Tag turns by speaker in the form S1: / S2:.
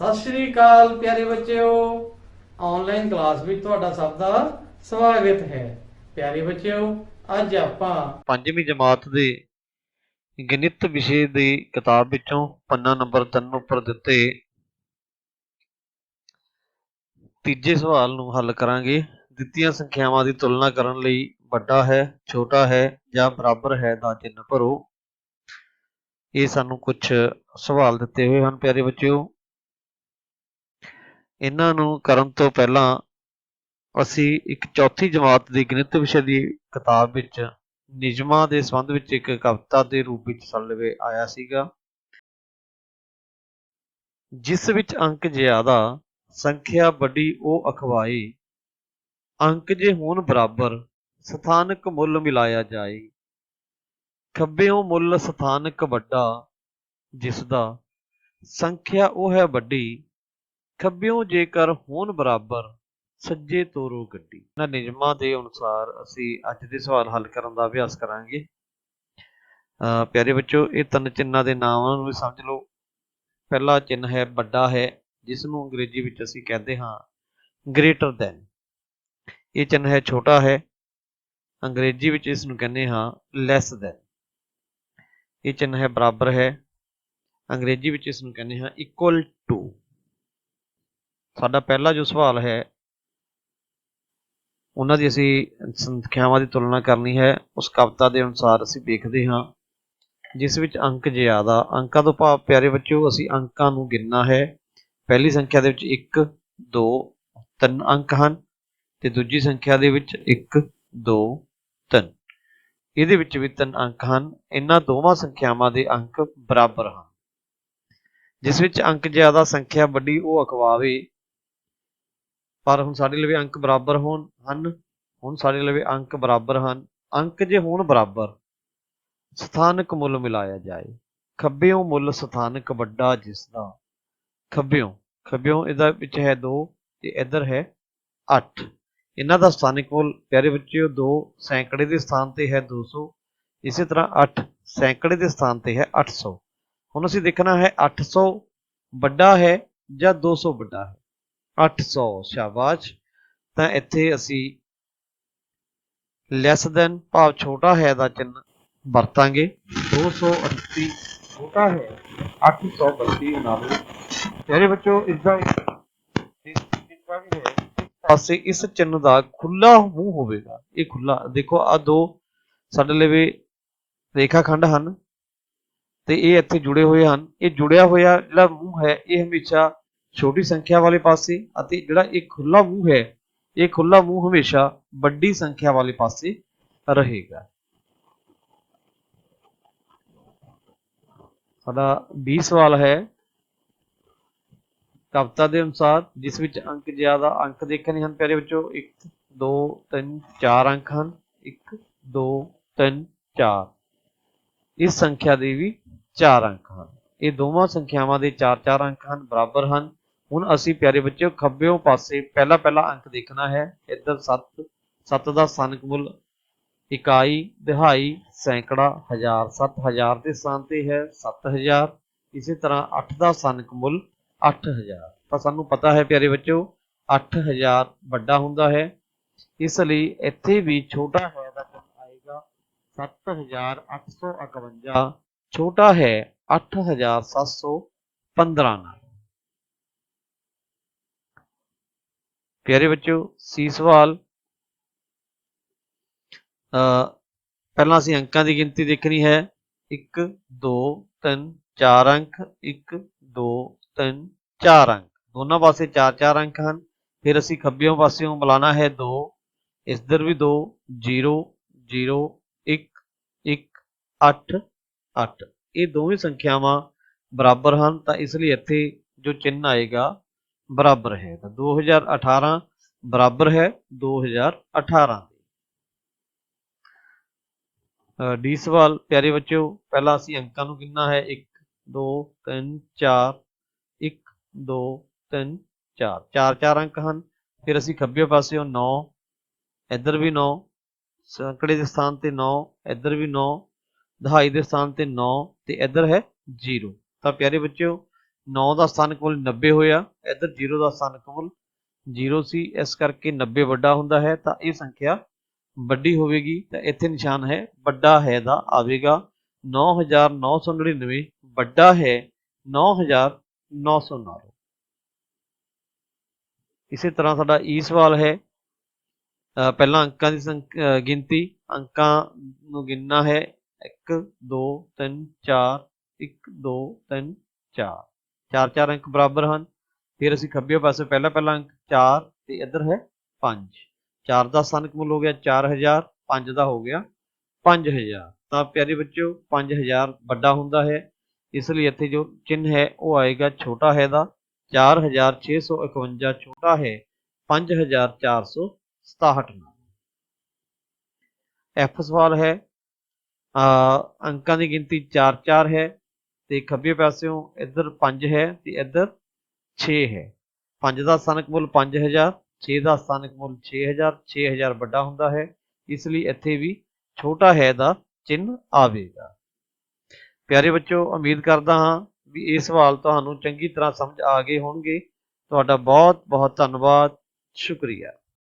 S1: ਸਤਿ ਸ਼੍ਰੀ ਅਕਾਲ ਪਿਆਰੇ ਬੱਚਿਓ। ਆਨਲਾਈਨ ਕਲਾਸ ਵਿੱਚ ਤੁਹਾਡਾ ਸਭ ਦਾ ਸਵਾਗਤ ਹੈ। ਪਿਆਰੇ ਬੱਚਿਓ, ਅੱਜ ਆਪਾਂ
S2: ਪੰਜਵੀਂ ਜਮਾਤ ਦੇ ਗਣਿਤ ਵਿਸ਼ੇ ਦੀ ਕਿਤਾਬ ਵਿੱਚੋਂ ਪੰਨਾ ਨੰਬਰ 3 ਉੱਪਰ ਦਿੱਤੇ। ਤੀਜੇ ਸਵਾਲ ਨੂੰ ਹੱਲ ਕਰਾਂਗੇ। ਦਿੱਤੀਆਂ ਸੰਖਿਆਵਾਂ ਦੀ ਤੁਲਨਾ ਕਰਨ ਲਈ ਵੱਡਾ ਹੈ, ਛੋਟਾ ਹੈ ਜਾਂ ਬਰਾਬਰ ਹੈ ਦਾ ਚਿੰਨ੍ਹ ਭਰੋ। ਇਹ ਸਾਨੂੰ ਕੁਝ ਸਵਾਲ ਦਿੱਤੇ ਹੋਏ ਹਨ, ਪਿਆਰੇ ਬੱਚਿਓ। ਇਹਨਾਂ ਨੂੰ ਕਰਨ ਤੋਂ ਪਹਿਲਾਂ ਅਸੀਂ ਇੱਕ ਚੌਥੀ ਜਮਾਤ ਦੀ ਗਣਿਤ ਵਿਸ਼ੇ ਦੀ ਕਿਤਾਬ ਵਿੱਚ ਨਿਯਮਾਂ ਦੇ ਸੰਬੰਧ ਵਿੱਚ ਇੱਕ ਕਵਿਤਾ ਦੇ ਰੂਪ ਵਿੱਚ ਸੱਲਵੇ ਆਇਆ ਸੀਗਾ। ਜਿਸ ਵਿੱਚ ਅੰਕ ਜ਼ਿਆਦਾ, ਸੰਖਿਆ ਵੱਡੀ, ਉਹ ਅਖਵਾਈ। ਅੰਕ ਜੇ ਹੋਣ ਬਰਾਬਰ, ਸਥਾਨਕ ਮੁੱਲ ਮਿਲਾਇਆ ਜਾਏ। ਖੱਬਿਓਂ ਮੁੱਲ ਸਥਾਨਕ ਵੱਡਾ ਜਿਸ ਦਾ ਸੰਖਿਆ ਉਹ ਹੈ ਵੱਡੀ। ਖੱਬਿਓਂ ਜੇਕਰ ਹੋਣ ਬਰਾਬਰ, ਸੱਜੇ ਤੋਰੋ ਗੱਡੀ। ਇਹਨਾਂ ਨਿਯਮਾਂ ਦੇ ਅਨੁਸਾਰ ਅਸੀਂ ਅੱਜ ਦੇ ਸਵਾਲ ਹੱਲ ਕਰਨ ਦਾ ਅਭਿਆਸ ਕਰਾਂਗੇ। ਪਿਆਰੇ ਬੱਚੋ, ਇਹ ਤਿੰਨ ਚਿੰਨਾਂ ਦੇ ਨਾਮਾਂ ਨੂੰ ਵੀ ਸਮਝ ਲਓ। ਪਹਿਲਾ ਚਿੰਨ੍ਹ ਹੈ, ਵੱਡਾ ਹੈ ਜਿਸ ਨੂੰ ਅੰਗਰੇਜ਼ੀ ਵਿੱਚ ਅਸੀਂ ਕਹਿੰਦੇ ਹਾਂ, ਗ੍ਰੇਟਰ ਦੈਨ। ਇਹ ਚਿੰਨ੍ਹ ਹੈ ਛੋਟਾ ਹੈ। ਅੰਗਰੇਜ਼ੀ ਵਿੱਚ ਇਸ ਨੂੰ ਕਹਿੰਦੇ ਹਾਂ ਲੈਸ ਦੈਨ ਇਹ ਚਿੰਨ੍ਹ ਹੈ ਬਰਾਬਰ ਹੈ। ਅੰਗਰੇਜ਼ੀ ਵਿੱਚ ਇਸ ਨੂੰ ਕਹਿੰਦੇ ਹਾਂ ਇਕੁਅਲ ਟੂ ਸਾਡਾ ਪਹਿਲਾ ਜੋ ਸਵਾਲ ਹੈ, ਉਹਨਾਂ ਦੀ ਅਸੀਂ ਸੰਖਿਆਵਾਂ ਦੀ ਤੁਲਨਾ ਕਰਨੀ ਹੈ। ਉਸ ਕਵਿਤਾ ਦੇ ਅਨੁਸਾਰ ਅਸੀਂ ਵੇਖਦੇ ਹਾਂ, ਜਿਸ ਵਿੱਚ ਅੰਕ ਜ਼ਿਆਦਾ, ਅੰਕਾਂ ਤੋਂ ਭਾਵ ਪਿਆਰੇ ਬੱਚਿਓ, ਅਸੀਂ ਅੰਕਾਂ ਨੂੰ ਗਿਣਨਾ ਹੈ। ਪਹਿਲੀ ਸੰਖਿਆ ਦੇ ਵਿੱਚ 1 2 3 ਅੰਕ ਹਨ। ਤੇ ਦੂਜੀ ਸੰਖਿਆ ਦੇ ਵਿੱਚ 1 2 3 ਇਹਦੇ ਵਿੱਚ ਵੀ ਤਿੰਨ ਅੰਕ ਹਨ। ਇਹਨਾਂ ਦੋਵਾਂ ਸੰਖਿਆਵਾਂ ਦੇ ਅੰਕ ਬਰਾਬਰ ਹਨ। ਜਿਸ ਵਿੱਚ ਅੰਕ ਜ਼ਿਆਦਾ ਸੰਖਿਆ ਵੱਡੀ ਉਹ ਅਖਵਾਵੇ। ਪਰ ਹੁਣ ਸਾਡੇ ਲਈ ਅੰਕ ਬਰਾਬਰ ਹੋਣ ਹਨ। ਹੁਣ ਸਾਡੇ ਲਵੇ ਅੰਕ ਬਰਾਬਰ ਹਨ। ਅੰਕ ਜੇ ਹੋਣ ਬਰਾਬਰ, ਸਥਾਨਕ ਮੁੱਲ ਮਿਲਾਇਆ ਜਾਏ। ਖੱਬਿਓਂ ਮੁੱਲ ਸਥਾਨਕ ਵੱਡਾ ਜਿਸ ਦਾ ਖੱਬਿਓਂ ਖੱਬਿਓਂ ਇਹਦਾ ਵਿੱਚ ਹੈ 2 ਤੇ ਇੱਧਰ ਹੈ 8 ਇਹਨਾਂ ਦਾ ਸਥਾਨਕ ਮੁੱਲ ਪਿਆਰੇ ਬੱਚਿਓ 2 ਸੈਂਕੜੇ ਦੇ ਸਥਾਨ ਤੇ ਹੈ 200 ਇਸੇ ਤਰ੍ਹਾਂ 8 ਸੈਂਕੜੇ ਦੇ ਸਥਾਨ ਤੇ ਹੈ 800 ਹੁਣ ਅਸੀਂ ਦੇਖਣਾ ਹੈ 800 ਵੱਡਾ ਹੈ ਜਾਂ 200 ਵੱਡਾ ਹੈ। 800 ਸ਼ਾਬਾਸ਼। ਤਾਂ ਇੱਥੇ ਅਸੀਂ ਲੈਸ ਦੈਨ ਭਾਵ ਛੋਟਾ ਹੈ ਦਾ ਚਿੰਨ੍ਹ ਵਰਤਾਂਗੇ। 280 ਛੋਟਾ ਹੈ 832 ਨਾਲੋਂ। ਪਿਆਰੇ ਬੱਚੋ ਇਸ ਦਾ ਪਾਸੇ ਇਸ ਚਿੰਨ੍ਹ ਦਾ ਖੁੱਲਾ ਮੂੰਹ ਹੋਵੇਗਾ। ਇਹ ਖੁੱਲਾ ਦੇਖੋ ਆ ਦੋ ਸਾਡੇ ਲਵੇ ਰੇਖਾ ਹਨ ਤੇ ਇਹ ਇੱਥੇ ਜੁੜੇ ਹੋਏ ਹਨ। ਇਹ ਜੁੜਿਆ ਹੋਇਆ ਜਿਹੜਾ ਮੂੰਹ ਹੈ, ਇਹ ਹਮੇਸ਼ਾ ਛੋਟੀ ਸੰਖਿਆ ਵਾਲੇ ਪਾਸੇ ਅਤੇ ਜਿਹੜਾ ਇਹ ਖੁੱਲਾ ਮੂੰਹ ਹੈ, ਇਹ ਖੁੱਲਾ ਮੂੰਹ ਹਮੇਸ਼ਾ ਵੱਡੀ ਸੰਖਿਆ ਵਾਲੇ ਪਾਸੇ ਰਹੇਗਾ। ਸਾਡਾ 20 ਸਵਾਲ ਹੈ। ਕਵਿਤਾ ਦੇ ਅਨੁਸਾਰ ਜਿਸ ਵਿੱਚ ਅੰਕ ਜ਼ਿਆਦਾ ਅੰਕ ਦੇਖਣੇ ਹਨ ਪਿਆਰੇ ਬੱਚੋ 1 2 3 4 ਅੰਕ ਹਨ। 1 2 3 4 ਇਸ ਸੰਖਿਆ ਦੇ ਵੀ 4 ਅੰਕ ਹਨ। ਇਹ ਦੋਵਾਂ ਸੰਖਿਆਵਾਂ ਦੇ 4-4 ਅੰਕ ਹਨ, ਬਰਾਬਰ ਹਨ। ਹੁਣ ਅਸੀਂ ਪਿਆਰੇ ਬੱਚਿਓ, ਖੱਬਿਓਂ ਪਾਸੇ ਪਹਿਲਾ ਪਹਿਲਾ ਅੰਕ ਦੇਖਣਾ ਹੈ। ਇੱਧਰ 7 7 ਦਾ ਸਥਾਨਕ ਮੁੱਲ ਇਕਾਈ, ਦਿਹਾਈ, ਸੈਂਕੜਾ, ਹਜ਼ਾਰ। 7000 ਦੇ ਸਥਾਨ ਤੇ ਹੈ 7000 ਇਸੇ ਤਰ੍ਹਾਂ 8 ਦਾ ਸਥਾਨਕ ਮੁੱਲ 8000 ਤਾਂ ਸਾਨੂੰ ਪਤਾ ਹੈ ਪਿਆਰੇ ਬੱਚਿਓ 8000 ਵੱਡਾ ਹੁੰਦਾ ਹੈ। ਇਸ ਲਈ ਇੱਥੇ ਵੀ ਛੋਟਾ ਹੈ ਦਾ ਚਿੰਨ੍ਹ ਆਏਗਾ 7851 ਛੋਟਾ ਹੈ 8715 ਨਾਲ। ਪਿਆਰੇ ਬੱਚਿਓ, ਸੀ ਸਵਾਲ। ਪਹਿਲਾਂ ਅਸੀਂ ਅੰਕਾਂ ਦੀ ਗਿਣਤੀ ਦੇਖਣੀ ਹੈ। 1 2 3 4 ਅੰਕ। 1 2 3 4 ਅੰਕ। ਦੋਨਾਂ ਪਾਸੇ 4-4 ਅੰਕ ਹਨ। ਫਿਰ ਅਸੀਂ ਖੱਬਿਓਂ ਪਾਸਿਓਂ ਮਿਲਾਣਾ ਹੈ 2 ਇਸਧਰ ਵੀ 2 0 0 1 1 8 8 ਇਹ ਦੋਵੇਂ ਸੰਖਿਆਵਾਂ ਬਰਾਬਰ ਹਨ, ਤਾਂ ਇਸ ਲਈ ਇੱਥੇ ਜੋ ਚਿੰਨ੍ਹ ਆਏਗਾ, ਬਰਾਬਰ ਹੈ। ਤਾਂ 2018 ਬਰਾਬਰ ਹੈ 2018 ਦੇ। ਡੀ ਸਵਾਲ, ਪਿਆਰੇ ਬੱਚਿਓ, ਪਹਿਲਾਂ ਅਸੀਂ ਅੰਕਾਂ ਨੂੰ ਕਿੰਨਾ ਹੈ? 1 2 3 4 1 2 3 4 4 4 ਅੰਕ ਹਨ। ਫਿਰ ਅਸੀਂ ਖੱਬੇ ਪਾਸਿਓਂ 9 ਇੱਧਰ ਵੀ 9 ਅੰਕੜੇ ਦੇ ਸਥਾਨ ਤੇ 9 ਇੱਧਰ ਵੀ 9 ਦਹਾਈ ਦੇ ਸਥਾਨ ਤੇ 9 ਤੇ ਇੱਧਰ ਹੈ 0 ਤਾਂ ਪਿਆਰੇ ਬੱਚਿਓ 9 ਦਾ ਸਥਾਨ ਮੁੱਲ 90 ਹੋਇਆ, ਇੱਧਰ 0 ਦਾ ਸਥਾਨ ਮੁੱਲ 0 ਸੀ। ਇਸ ਕਰਕੇ 90 ਵੱਡਾ ਹੁੰਦਾ ਹੈ, ਤਾਂ ਇਹ ਸੰਖਿਆ ਵੱਡੀ ਹੋਵੇਗੀ। ਤਾਂ ਇੱਥੇ ਨਿਸ਼ਾਨ ਹੈ, ਵੱਡਾ ਹੈ ਦਾ ਆਵੇਗਾ। 9999 ਵੱਡਾ ਹੈ 9909 ਇਸੇ ਤਰ੍ਹਾਂ ਸਾਡਾ ਈ ਸਵਾਲ ਹੈ। ਪਹਿਲਾਂ ਅੰਕਾਂ ਦੀ ਸੰਖ- ਗਿਣਤੀ, ਅੰਕਾਂ ਨੂੰ ਗਿਣਨਾ ਹੈ। 1 2 3 4 1 2 3 4 ਚਾਰ ਚਾਰ ਅੰਕ ਬਰਾਬਰ ਹਨ। ਫਿਰ ਅਸੀਂ ਖੱਬੇ ਪਾਸੇ ਪਹਿਲਾ ਪਹਿਲਾ ਅੰਕ 4 ਤੇ ਇੱਧਰ ਹੈ 5 4 ਦਾ ਸਥਾਨਕ ਮੁੱਲ ਹੋ ਗਿਆ 4000 5 ਦਾ ਹੋ ਗਿਆ 5000 ਤਾਂ ਪਿਆਰੇ ਬੱਚਿਓ 5000 ਵੱਡਾ ਹੁੰਦਾ ਹੈ। ਇਸ ਲਈ ਇੱਥੇ ਜੋ ਚਿੰਨ੍ਹ ਹੈ, ਉਹ ਆਏਗਾ ਛੋਟਾ ਹੈ ਦਾ 4651 ਛੋਟਾ ਹੈ 5467 ਨਾਲ। ਐਫ ਸਵਾਲ ਹੈ ਆ ਅੰਕਾਂ ਦੀ ਗਿਣਤੀ 4 4 ਹੈ ਤੇ ਖੱਬੇ ਪਾਸਿਓਂ ਇੱਧਰ 5 ਹੈ ਤੇ ਇੱਧਰ 6 ਹੈ। 5 ਦਾ ਸਥਾਨਕ ਮੁੱਲ 5000 6 ਦਾ ਸਥਾਨਕ ਮੁੱਲ 6000 6000 ਵੱਡਾ ਹੁੰਦਾ ਹੈ, ਇਸ ਲਈ ਇੱਥੇ ਵੀ ਛੋਟਾ ਹੈ ਦਾ ਚਿੰਨ੍ਹ ਆਵੇਗਾ। ਪਿਆਰੇ ਬੱਚੋ ਉਮੀਦ ਕਰਦਾ ਹਾਂ ਵੀ ਇਹ ਸਵਾਲ ਤੁਹਾਨੂੰ ਚੰਗੀ ਤਰ੍ਹਾਂ ਸਮਝ ਆ ਗਏ ਹੋਣਗੇ। ਤੁਹਾਡਾ ਬਹੁਤ ਬਹੁਤ ਧੰਨਵਾਦ। ਸ਼ੁਕਰੀਆ।